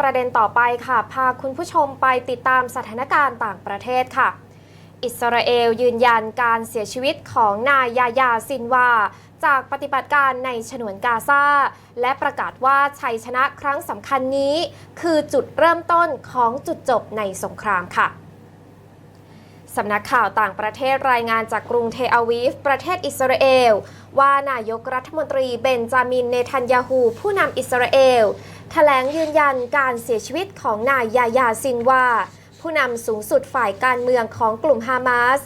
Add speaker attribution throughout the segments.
Speaker 1: ประเด็นต่อไปค่ะ พาคุณผู้ชมไปติดตามสถานการณ์ต่างประเทศค่ะ อิสราเอลยืนยันการเสียชีวิตของนายยายาซินวา จากปฏิบัติการในฉนวนกาซาและประกาศว่าชัยชนะครั้งสำคัญนี้ คือจุดเริ่มต้นของจุดจบในสงครามค่ะ สำนักข่าวต่างประเทศรายงานจากกรุงเทอาวีฟ ประเทศอิสราเอล ว่านายกรัฐมนตรีเบนจามินเนทันยาฮู ผู้นำอิสราเอลแถลงยืนยันการเสียชีวิตของนายยายาซินวาผู้นำสูงสุดฝ่ายการเมืองของกลุ่มฮามาส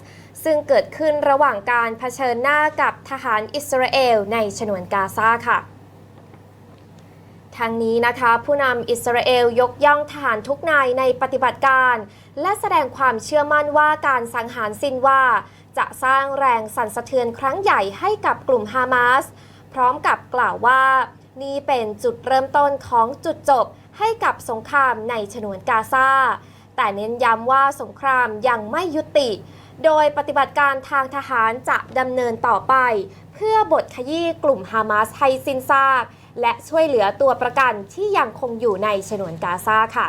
Speaker 1: ซึ่งเกิดขึ้นระหว่างการเผชิญหน้ากับทหารอิสราเอลในฉนวนกาซาค่ะ ทางนี้นะคะผู้นำอิสราเอลยกย่องทหารทุกนายในปฏิบัติการ และแสดงความเชื่อมั่นว่าการสังหารซินว่า จะสร้างแรงสั่นสะเทือนครั้งใหญ่ให้กับกลุ่มฮามาส พร้อมกับกล่าวว่า นี่เป็นจุดเริ่มต้นของจุดจบให้กับสงครามในฉนวนกาซาแต่เน้นย้ำว่าสงครามยังไม่ยุติ โดยปฏิบัติการทางทหารจะดำเนินต่อไป เพื่อบทขยี้กลุ่มฮามาสให้สิ้นซาก และช่วยเหลือตัวประกันที่ยังคงอยู่ในฉนวนกาซาค่ะ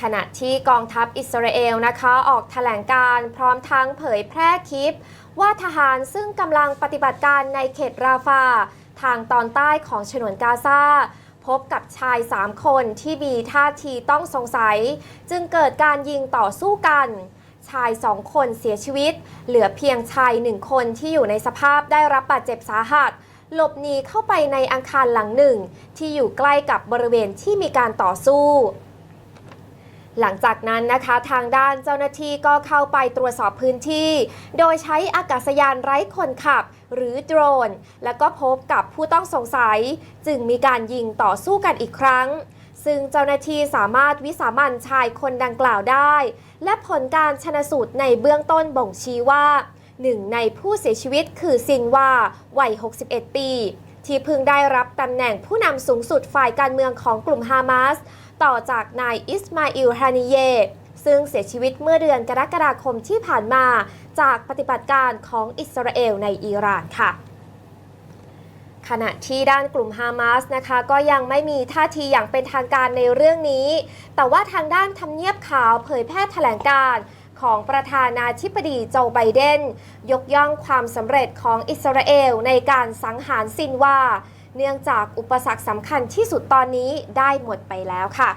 Speaker 1: ขณะที่กองทัพอิสราเอลนะคะออกแถลงการพร้อมทั้งเผยแพร่คลิป ว่าทหารซึ่งกำลังปฏิบัติการในเขตราฟา ทางตอนใต้ของฉนวนกาซาพบกับชาย 3 คนที่มีท่าทีต้องสงสัย จึงเกิดการยิงต่อสู้กัน ชาย2คนเสียชีวิต เหลือเพียงชาย1คนที่อยู่ในสภาพได้รับบาดเจ็บสาหัส หลบหนีเข้าไปในอาคารหลังหนึ่ง ที่อยู่ใกล้กับบริเวณที่มีการต่อสู้หลังจากนั้นนะคะทางด้านเจ้าหน้าที่ก็เข้าไปตรวจสอบพื้นที่ โดยใช้อากาศยานไร้คนขับ หรือโดรน แล้วก็พบกับผู้ต้องสงสัย จึงมีการยิงต่อสู้กันอีกครั้ง ซึ่งเจ้าหน้าที่สามารถวิสามันชายคนดังกล่าวได้ และผลการชนสูตรในเบื้องต้นบ่งชี้ว่า หนึ่งในผู้เสียชีวิตคือซินวาวัย 61 ปี ที่เพิ่งได้รับตำแหน่งผู้นำสูงสุดฝ่ายการเมืองของกลุ่มฮามาส ต่อจากนายอิสมาอิลฮานิเย ซึ่งเสียชีวิตเมื่อเดือนกรกฎาคมที่ผ่านมา จากปฏิบัติการของอิสราเอลในอิหร่านค่ะขณะที่ด้านกลุ่มฮามาสนะคะ ก็ยังไม่มีท่าทีอย่างเป็นทางการในเรื่องนี้ แต่ว่าทางด้านทำเนียบขาวเผยแพร่แถลงการ ของประธานาธิบดีโจไบเดน ยกย่องความสำเร็จของอิสราเอลในการสังหารซินว่า เนื่องจากอุปสรรคสำคัญที่สุดตอนนี้ได้หมดไปแล้วค่ะ